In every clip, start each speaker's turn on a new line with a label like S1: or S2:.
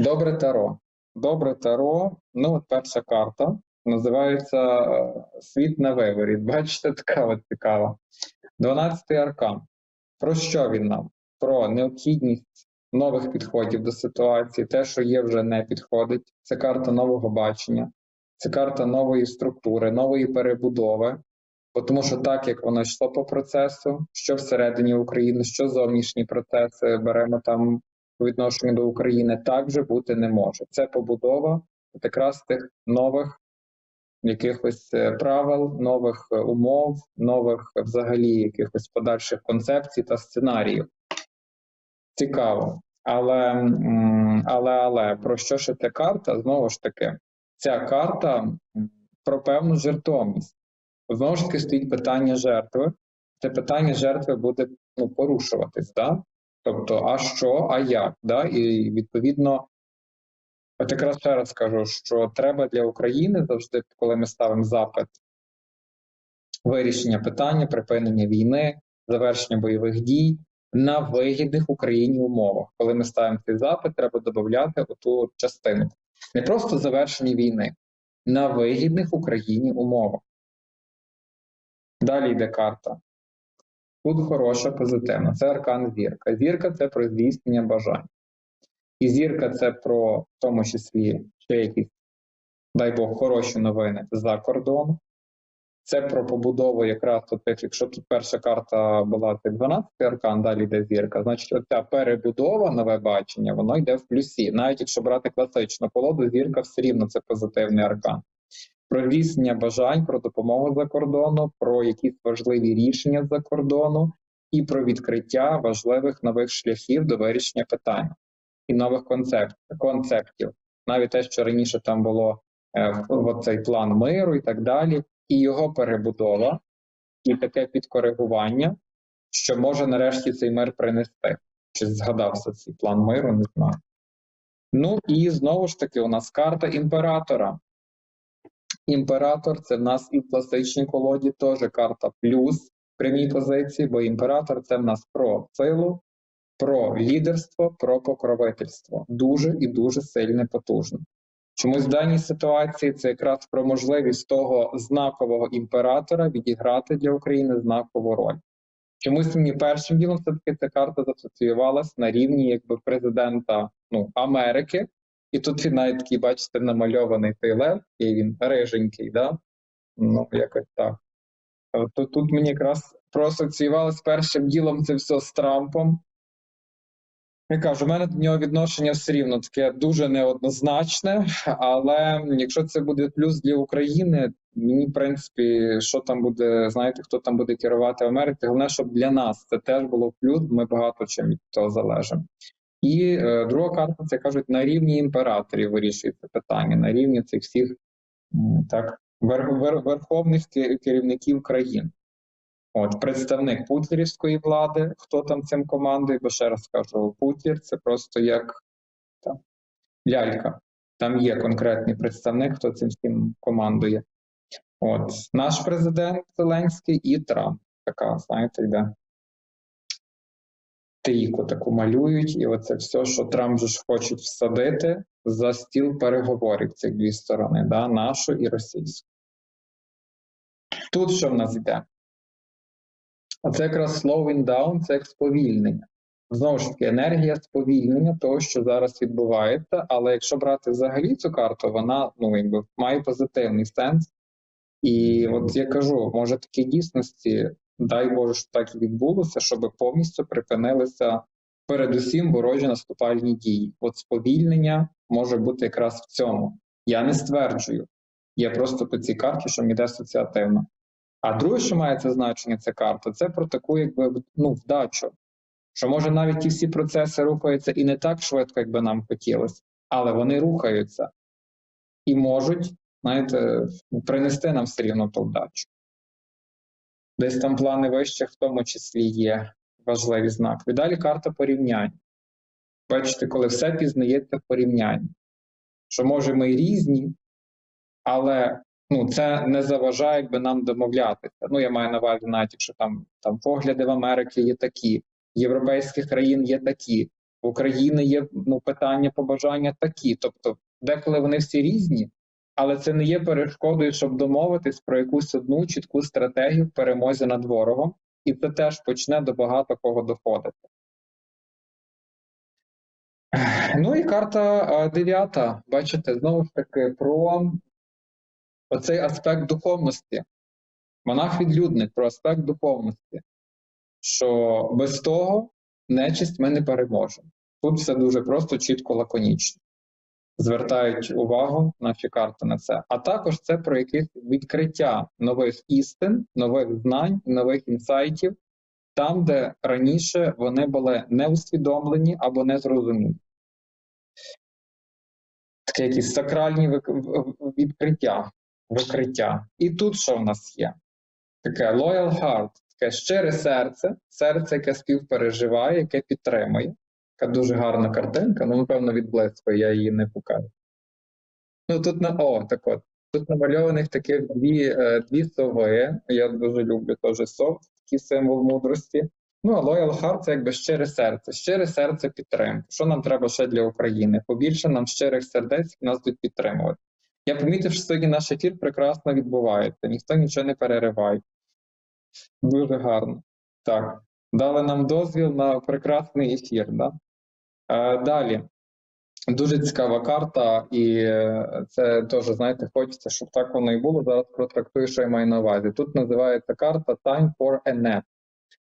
S1: Добре таро. Добре таро. Ну, от перша карта називається е, Світ на виворі. Бачите, така от цікава. 12-й аркан. Про що він нам? Про необхідність нових підходів до ситуації, те, що є, вже не підходить. Це карта нового бачення, це карта нової структури, нової перебудови. Бо Тому що так як воно йшло по процесу, що всередині України, що зовнішні процеси беремо там по відношенню до України, так вже бути не може. Це побудова якраз тих нових якихось е, правил, нових е, умов, нових е, взагалі якихось подальших концепцій та сценаріїв. Цікаво. Але, але, але про що ще ця карта? Знову ж таки, ця карта про певну жертовність. Знову ж таки, стоїть питання жертви. Це питання жертви буде ну, порушуватись, да? Тобто, а що, а як? Да? І відповідно, от якраз ще раз кажу, що треба для України завжди, коли ми ставимо запит вирішення питання, припинення війни, завершення бойових дій на вигідних Україні умовах. Коли ми ставимо цей запит, треба додати оту частину. Не просто завершення війни, на вигідних Україні умовах. Далі йде карта. Тут хороша, позитивна. Це аркан зірка. Зірка це про здійснення бажань. І зірка це про, в тому числі, ще якісь, дай Бог, хороші новини за кордону. Це про побудову якраз от якщо тут перша карта була це 12 аркан, далі йде зірка, значить оця перебудова, нове бачення, воно йде в плюсі. Навіть якщо брати класичну колоду, зірка все рівно це позитивний аркан. Про здійснення бажань, про допомогу за кордону, про якісь важливі рішення за кордону і про відкриття важливих нових шляхів до вирішення питань і нових концепт, концептів. Навіть те, що раніше там було е, в цей план миру і так далі, і його перебудова, і таке підкоригування, що може нарешті цей мир принести. Чи згадався цей план миру, не знаю. Ну і знову ж таки, у нас карта імператора. Імператор це в нас і в класичній колоді теж карта плюс в прямій позиції, бо імператор це в нас про силу, про лідерство, про покровительство. Дуже і дуже сильне, потужне. Чомусь в даній ситуації це якраз про можливість того знакового імператора відіграти для України знакову роль. Чомусь мені першим ділом все-таки ця карта засоціювалась на рівні якби президента ну, Америки, і тут він навіть такий, бачите, намальований той лев, і він риженький, да? ну якось так. То тут мені якраз проасоціювалось першим ділом це все з Трампом. Я кажу, у мене до нього відношення все рівно таке дуже неоднозначне, але якщо це буде плюс для України, мені, в принципі, що там буде, знаєте, хто там буде керувати Америкою, головне, щоб для нас це теж було плюс, ми багато чим від того залежимо. І е, друга карта, це кажуть, на рівні імператорів вирішується питання, на рівні цих всіх так, вер, вер, верховних керівників країн. От представник путлерівської влади, хто там цим командує, бо ще раз кажу, путлер це просто як там, лялька. Там є конкретний представник, хто цим всім командує. От наш президент Зеленський і Трамп. Така, знаєте, йде трійку таку малюють, і оце все, що Трамп же ж хочуть всадити за стіл переговорів цих дві сторони, да, нашу і російську. Тут що в нас йде? А це якраз slowing down, це як сповільнення. Знову ж таки, енергія сповільнення того, що зараз відбувається, але якщо брати взагалі цю карту, вона ну, якби, має позитивний сенс. І от я кажу, може такі дійсності, дай Боже, що так і відбулося, щоб повністю припинилися передусім ворожі наступальні дії. От сповільнення може бути якраз в цьому. Я не стверджую. Я просто по цій карті, що йде асоціативно. А друге, що має це значення, ця карта, це про таку, якби ну, вдачу. Що може навіть ті всі процеси рухаються і не так швидко, як би нам хотілося, але вони рухаються і можуть, знаєте, принести нам все рівно ту вдачу. Десь там плани вище, в тому числі є важливі знаки. І далі карта порівнянь. Бачите, коли все пізнається в порівнянні. Що може ми різні, але ну, це не заважає якби нам домовлятися. Ну, я маю на увазі, навіть якщо там, там погляди в Америці є такі, європейських країн є такі. в України є ну, питання, побажання такі. Тобто, деколи вони всі різні, але це не є перешкодою, щоб домовитись про якусь одну чітку стратегію в перемозі над ворогом, і це теж почне до багато кого доходити. Ну і карта дев'ята. Бачите, знову ж таки, про оцей аспект духовності. Монах-відлюдник про аспект духовності, що без того нечисть ми не переможемо. Тут все дуже просто, чітко, лаконічно. Звертають увагу наші карти на це. А також це про якесь відкриття нових істин, нових знань, нових інсайтів, там, де раніше вони були не усвідомлені або не зрозумілі. Таке якісь сакральні відкриття, викриття. І тут що в нас є? Таке loyal heart, таке щире серце, серце, яке співпереживає, яке підтримує. Така дуже гарна картинка, ну, напевно, від близької я її не покажу. Ну тут на о, так от. Тут намальованих таких дві, е, дві сови. Я дуже люблю теж сов, такий символ мудрості. Ну, а Loyal Heart це якби щире серце. Щире серце підтримки. Що нам треба ще для України? Побільше нам щирих сердець, нас будуть підтримувати. Я помітив, що сьогодні наш ефір прекрасно відбувається, ніхто нічого не перериває. Дуже гарно. Так, дали нам дозвіл на прекрасний ефір. Да? Е, далі. Дуже цікава карта, і е, це теж, знаєте, хочеться, щоб так воно і було. Зараз протрактую, що я маю на увазі. Тут називається карта Time for a nap.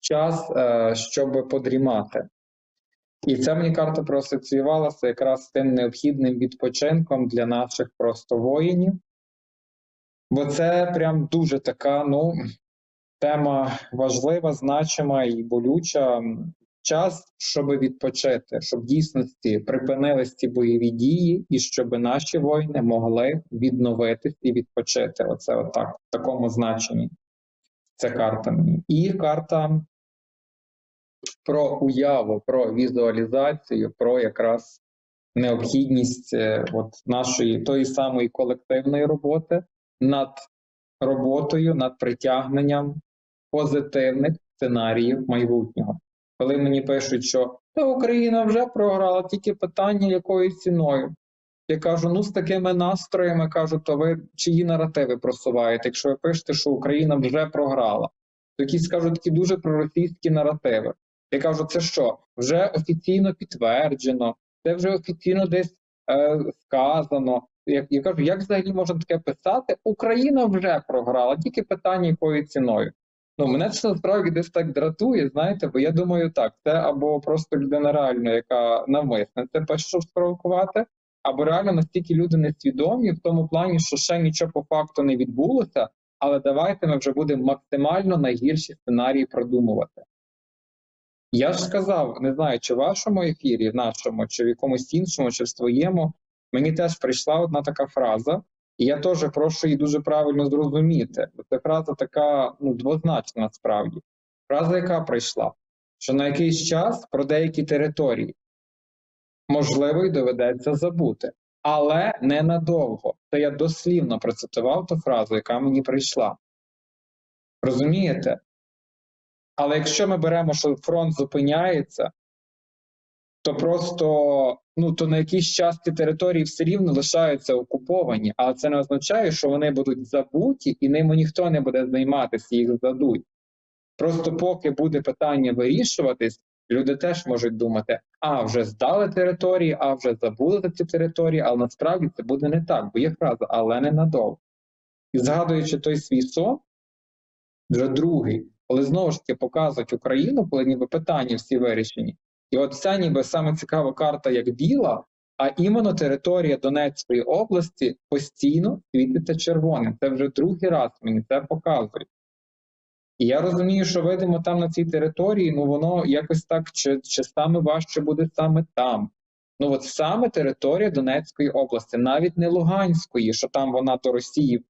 S1: Час, е, щоб подрімати. І ця мені карта проасоціювалася якраз тим необхідним відпочинком для наших просто воїнів. Бо це прям дуже така, ну, тема важлива, значима і болюча. Час, щоб відпочити, щоб дійсності припинились ці бойові дії, і щоб наші воїни могли відновитись і відпочити. Оце отак, в такому значенні. Це карта мені. І карта про уяву, про візуалізацію, про якраз необхідність е, от нашої тої самої колективної роботи над роботою, над притягненням позитивних сценаріїв майбутнього. Коли мені пишуть, що та Україна вже програла, тільки питання, якою ціною. Я кажу, ну з такими настроями кажу, то ви чиї наративи просуваєте, якщо ви пишете, що Україна вже програла, то якісь кажуть такі дуже проросійські наративи. Я кажу, це що? Вже офіційно підтверджено, це вже офіційно десь е, сказано. Я, я кажу, як взагалі можна таке писати? Україна вже програла, тільки питання, якою ціною. Ну, мене це насправді десь так дратує, знаєте, бо я думаю, так, це або просто людина реально, яка навмисне це щоб спровокувати, або реально настільки люди несвідомі в тому плані, що ще нічого по факту не відбулося, але давайте ми вже будемо максимально найгірші сценарії продумувати. Я ж сказав, не знаю, чи в вашому ефірі, в нашому, чи в якомусь іншому, чи в своєму, мені теж прийшла одна така фраза, і я теж прошу її дуже правильно зрозуміти. Бо це фраза така ну, двозначна насправді. Фраза, яка прийшла, що на якийсь час про деякі території можливо й доведеться забути, але не надовго. Це я дослівно процитував ту фразу, яка мені прийшла. Розумієте? Але якщо ми беремо, що фронт зупиняється, то просто ну то на якийсь час ці території все рівно лишаються окуповані, але це не означає, що вони будуть забуті і ними ніхто не буде займатися, їх здадуть. Просто поки буде питання вирішуватись, люди теж можуть думати: а вже здали території, а вже забули за ці території, але насправді це буде не так, бо є фраза, але не надовго. І згадуючи той свій сон, вже другий, коли знову ж таки показують Україну, коли ніби питання всі вирішені. І от ця ніби саме цікава карта, як біла, а іменно територія Донецької області постійно світиться червоним. Це вже другий раз мені це показують. І я розумію, що видимо там на цій території, ну воно якось так, чи, чи саме важче буде саме там. Ну от саме територія Донецької області, навіть не Луганської, що там вона до Росії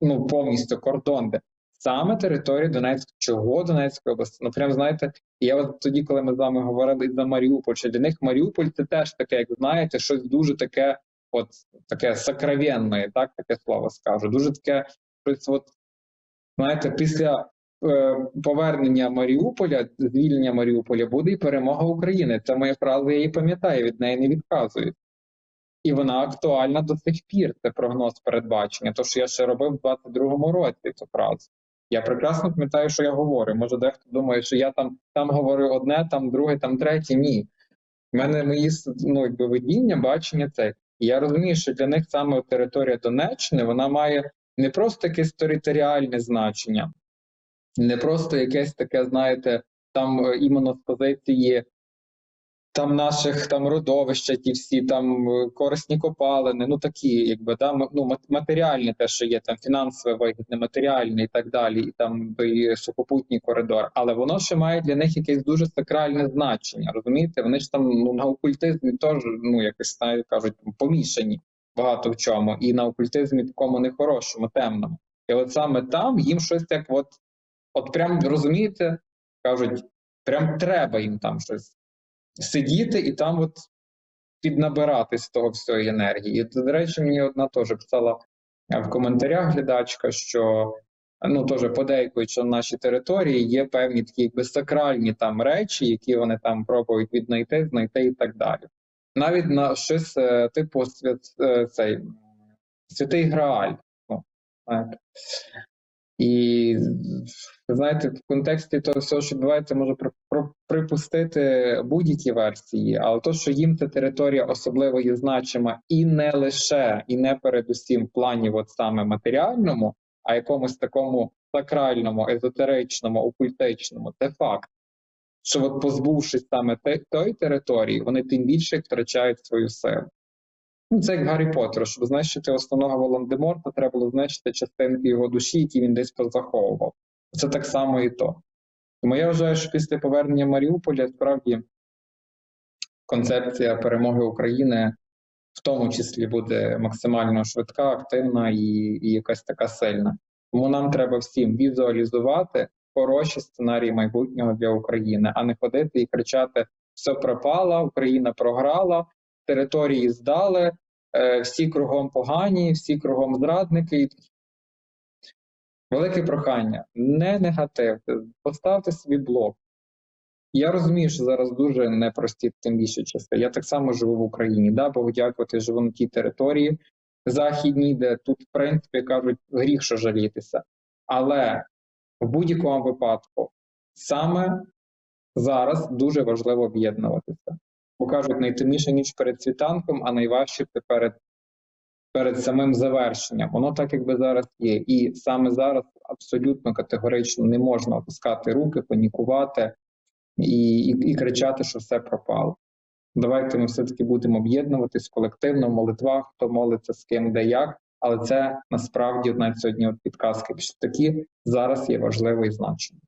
S1: ну повністю кордон, де саме територія Донецької, чого Донецької області. Ну прям знаєте, я от тоді, коли ми з вами говорили за Маріуполь, що для них Маріуполь це теж таке, як знаєте, щось дуже таке, от таке сакравенне, так таке слово скажу. Дуже таке щось, от знаєте, після е, повернення Маріуполя, звільнення Маріуполя буде і перемога України. Це моя фраза, я її пам'ятаю, від неї не відказую. І вона актуальна до сих пір. Це прогноз передбачення. То, що я ще робив в 22-му році цю фразу. Я прекрасно пам'ятаю, що я говорю. Може, дехто думає, що я там, там говорю одне, там друге, там третє. Ні. У мене мої ну, видіння, бачення це. І я розумію, що для них саме територія Донеччини вона має не просто якесь територіальне значення, не просто якесь таке, знаєте, там е, іменно з позиції там наших там родовища, ті всі там е, корисні копалини, ну такі, якби да, ну, матеріальне те, що є там фінансове вигідне, матеріальне і так далі, і там і сухопутній коридор. Але воно ще має для них якесь дуже сакральне значення. Розумієте? Вони ж там ну на окультизмі теж ну якось знаєте, кажуть помішані багато в чому, і на окультизмі такому нехорошому, темному. І от саме там їм щось як от, от прям розумієте, кажуть, прям треба їм там щось сидіти і там от піднабирати з того всієї енергії. І, до речі, мені одна теж писала е, в коментарях глядачка, що ну теж подейкують, що на нашій території є певні такі якби сакральні там речі, які вони там пробують віднайти, знайти і так далі. Навіть на щось е, типу свят, е, цей святий Грааль. І знаєте, в контексті того всього, що відбувається, можу припустити будь-які версії, але то, що їм ця територія особливо є значима і не лише, і не передусім в плані от саме матеріальному, а якомусь такому сакральному, езотеричному, окультичному, це факт. Що от позбувшись саме тої території, вони тим більше втрачають свою силу. Ну, це як Гаррі Поттер, щоб знищити основного Волан-де-Морта, треба було знищити частинки його душі, які він десь позаховував. Це так само і то. Тому я вважаю, що після повернення Маріуполя справді концепція перемоги України в тому числі буде максимально швидка, активна і, і якась така сильна. Тому нам треба всім візуалізувати хороші сценарії майбутнього для України, а не ходити і кричати: все пропало, Україна програла, території здали, е, всі кругом погані, всі кругом зрадники. Велике прохання, не негативте, поставте собі блок. Я розумію, що зараз дуже непрості, тим більше часи. Я так само живу в Україні. Да, Богу дякувати, живу на тій території західній, де тут, в принципі, кажуть, гріх, що жалітися. Але в будь-якому випадку саме зараз дуже важливо об'єднуватися. Бо кажуть, найтемніша ніч перед світанком, а найважче це перед, перед самим завершенням. Воно так, якби зараз є. І саме зараз абсолютно категорично не можна опускати руки, панікувати і, і, і кричати, що все пропало. Давайте ми все-таки будемо об'єднуватись колективно в молитвах, хто молиться з ким, де як. Але це насправді навіть сьогодні от підказки, такі зараз є важливо і значимо.